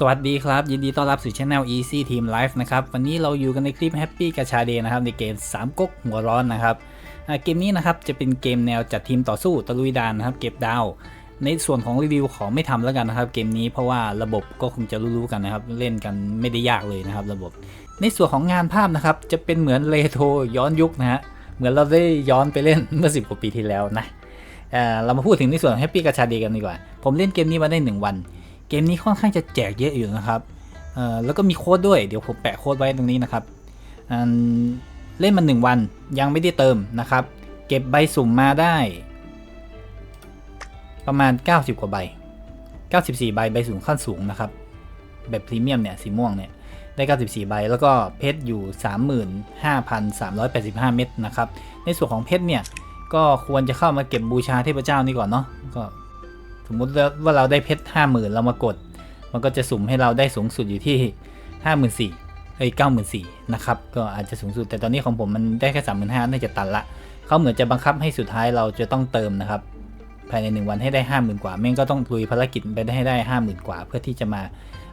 สวัสดีครับ ยินดีต้อนรับสู่ช anel Easy Team Life นะครับ วันนี้เราอยู่กันในคลิป Happy กาชาเดนะครับ ในเกม 3ก๊กหัวร้อนนะครับเกมนี้นะครับจะเป็นเกมแนวจัดทีมต่อสู้ตะลุยดานนะครับ เก็บดาว ในส่วนของรีวิวขอไม่ทำแล้วกันนะครับ เกมนี้เพราะว่าระบบก็คงจะรู้ๆกันนะครับ เล่นกันไม่ได้ยากเลยนะครับ ระบบ ในส่วนของงานภาพนะครับ จะเป็นเหมือนเรโทรย้อนยุคนะฮะเหมือนเราได้ย้อนไปเล่นเมื่อ 10กว่าปีที่แล้วนะเออเรามาพูดถึงในส่วนของ Happy กาชาเดกันดีกว่า ผมเล่นเกมนี้มาได้หนึ่งวัน เกมนี้ค่อนข้างจะแจกเยอะอยู่นะครับเอ่อแล้วก็มีโค้ดด้วยเดี๋ยวผมแปะโค้ดไว้ตรงนี้นะครับเล่นมาหนึ่งวันยังไม่ได้เติมนะครับ เก็บใบสุ่มมาได้ ประมาณ 90 กว่าใบ 94 ใบใบสุ่มขั้นสูงนะครับ แบบพรีเมียมเนี่ยสีม่วงเนี่ยได้ 94 ใบ แล้วก็เพชรอยู่ 35,385 เม็ดนะครับ ในส่วนของเพชรเนี่ย ก็ควรจะเข้ามาเก็บบูชาเทพเจ้านี่ก่อนเนาะก็ สมมุติว่าเราได้เพชร50,000เรามากด มันก็จะสุ่มให้เราได้สูงสุดอยู่ที่54,000เอ้ย94,000นะครับ ก็อาจจะสูงสุด แต่ตอนนี้ของผมมันได้แค่35,000น่าจะตันละ เขาเหมือนจะบังคับให้สุดท้ายเราจะต้องเติมนะครับ ภายใน1วันให้ได้50,000กว่า แม่งก็ต้องลุยภารกิจไปได้ให้ได้50,000กว่า เพื่อที่จะมา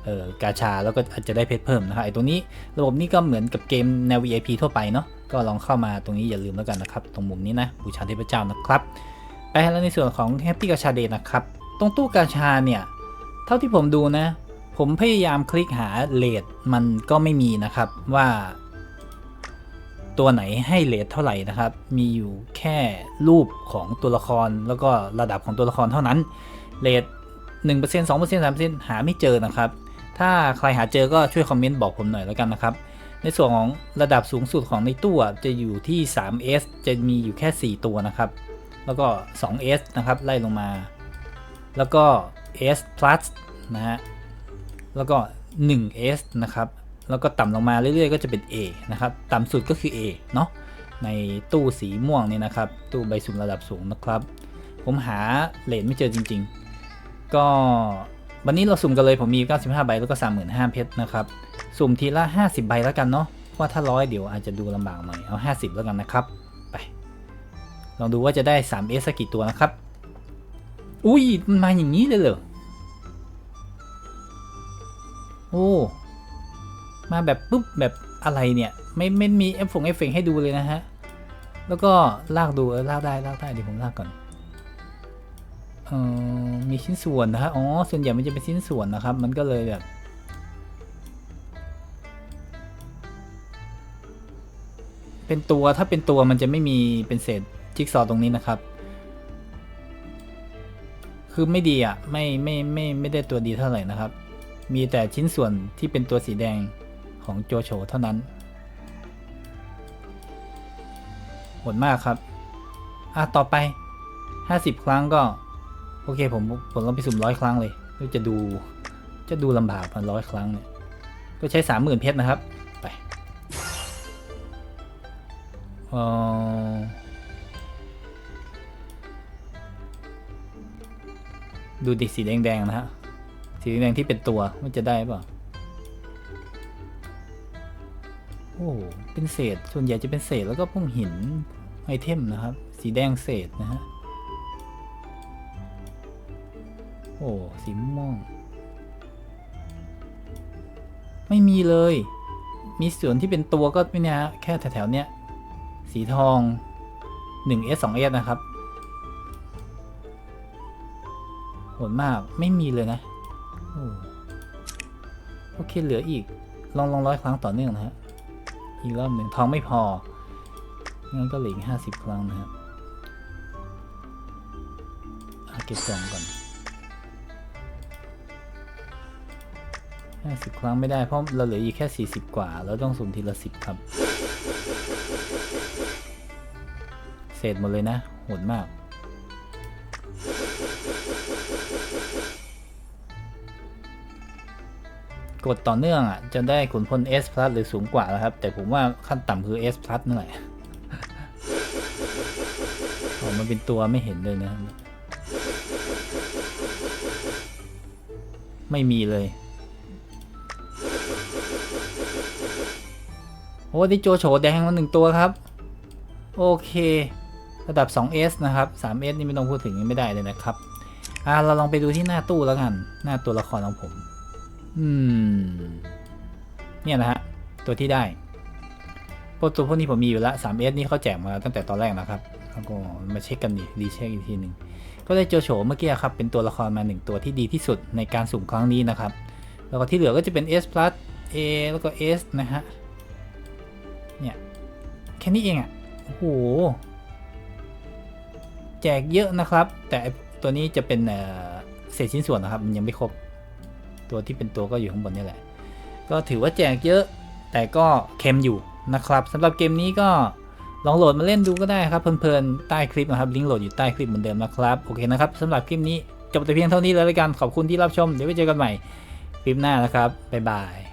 เออกาชาแล้วก็อาจจะได้เพชรเพิ่มนะครับไอ้ตรงนี้ระบบนี้ก็เหมือนกับเกมแนว VIP ทั่วไปเนาะ ก็ลองเข้ามาตรงนี้อย่าลืมแล้วกันนะครับ ตรงมุมนี้นะบูชาเทพเจ้านะครับ ไปแล้วในส่วนของ Happy กาชาเดย์นะครับ รงตู้กาชาเนี่ย เท่าที่ผมดูนะ ผมพยายามคลิกหาเลทมันก็ไม่มีนะครับว่า ตัวไหนให้เลทเท่าไหร่นะครับ มีอยู่แค่รูปของตัวละครแล้วก็ระดับของตัวละครเท่านั้นเลท1% 2% 3%หาไม่เจอนะครับ ถ้าใครหาเจอก็ช่วยคอมเมนต์บอกผมหน่อยแล้วกันนะครับ ในส่วนของระดับสูงสุดของในตู้จะอยู่ที่ 3S จะมีอยู่แค่ 4 ตัวนะครับ แล้วก็ 2S นะครับ ไล่ลงมา แล้วก็ S plus นะฮะ แล้วก็ 1S นะครับ แล้วก็ต่ำลงมาเรื่อยๆ ก็จะเป็น A นะครับ ต่ำสุดก็คือ A เนาะ ในตู้สีม่วงนี่นะครับ ตู้ใบสุ่มระดับสูงนะครับ ผมหาเลนไม่เจอจริง ๆ ก็วันนี้เราสุ่มกันเลย ผมมี 95 ใบ แล้วก็ 35,000 เพชรนะครับ สุ่มทีละ 50 ใบแล้วกันเนาะ เพราะว่าถ้าร้อยเดี๋ยวอาจจะดูลำบากหน่อย เอา 50 แล้วกันนะครับ ไป ลองดูว่าจะได้ 3S สักกี่ตัวนะครับ อุ้ยมันมาอย่างนี้เลยเหรอ โอ้ มาแบบปุ๊บแบบอะไรเนี่ย ไม่ไม่มีเอฟฟงเอฟเฟกต์ให้ดูเลยนะฮะ แล้วก็ลากดูเออลากได้ลากได้เดี๋ยวผมลากก่อนเออมีชิ้นส่วนนะฮะ อ๋อ ส่วนใหญ่มันจะเป็นชิ้นส่วนนะครับ มันก็เลยแบบเป็นตัวถ้าเป็นตัวมันจะไม่มีเป็นเศษจิ๊กซอว์ตรงนี้นะครับ คือไม่ดีอะไม่ไม่ไม่ไม่ได้ตัวดีเท่าไหร่นะครับ มีแต่ชิ้นส่วนที่เป็นตัวสีแดงของโจโฉเท่านั้นโหดมากครับ อะ ต่อไป 50 ครั้งก็ โอเค ผมผมลองไปสุ่มร้อยครั้งเลยก็จะดูจะดูลำบากมันร้อยครั้งเนี่ย ก็ใช้ 30,000 เพชรนะครับ ไป เอ่อ ดูดิสีแดงๆนะฮะ สีแดงๆที่เป็นตัวมันจะได้เปล่าโอ้เป็นเศษ ส่วนใหญ่จะเป็นเศษแล้วก็พวกหินไอเทมนะครับ สีแดงเศษนะฮะ โอ้ สีม่วง ไม่มีเลย มีส่วนที่เป็นตัวก็ไม่เนี่ยฮะแค่แถวๆเนี้ย สีทอง 1S 2S นะครับ ดมากไม่มีเลยนะโอเคเหลืออีก ลองลองร้อยครั้งต่อเนื่องนะฮะ อีกรอบหนึ่งทองไม่พอ งั้นก็เหลืออีกห้าสิบครั้งนะครับอะเก็บกล่องก่อนห้าสิบครั้งไม่ได้เพราะเราเหลืออีกแค่สี่สิบกว่าแล้วต้องสุ่มทีละสิบครับเศษหมดเลยนะโหดมาก กดต่อเนื่องอะจะได้ขุนพล S plus หรือสูงกว่าแล้วครับ แต่ผมว่าขั้นต่ำคือ S plus นั่นแหละออกมาเป็นตัวไม่เห็นเลยนะ ไม่มีเลย โอ้ที่โจโฉแดงมาหนึ่งตัวครับ โอเค ระดับ 2S นะครับ 3S นี่ไม่ต้องพูดถึงไม่ได้เลยนะครับ อ่าเราลองไปดูที่หน้าตู้แล้วกัน หน้าตัวละครของผม อืม เนี่ยนะฮะ ตัวที่ได้พวกตัวพวกนี้ผมมีอยู่ละ 3S นี่เขาแจกมาตั้งแต่ตอนแรกนะครับแล้วก็มาเช็คกันดิรีเช็คอีกทีหนึ่งก็ได้โจโฉเมื่อกี้ครับ เป็นตัวละครมาหนึ่งตัวที่ดีที่สุดในการสุ่มครั้งนี้นะครับ แล้วก็ที่เหลือก็จะเป็น S plus A แล้วก็ S นะฮะ เนี่ย แค่นี้เองอะ่ะ โอ้โห แจกเยอะนะครับ แต่ตัวนี้จะเป็นเศษชิ้นส่วนนะครับ มันยังไม่ครบ ตัวที่เป็นตัวก็อยู่ข้างบนนี่แหละ ก็ถือว่าแจกเยอะ แต่ก็เค็มอยู่นะครับสำหรับเกมนี้ก็ลองโหลดมาเล่นดูก็ได้ครับเพลินๆใต้คลิปนะครับลิงก์โหลดอยู่ใต้คลิปเหมือนเดิมนะครับโอเคนะครับสำหรับคลิปนี้จบแต่เพียงเท่านี้เลยแล้วกันขอบคุณที่รับชมเดี๋ยวไปเจอกันใหม่คลิปหน้านะครับบ๊ายบาย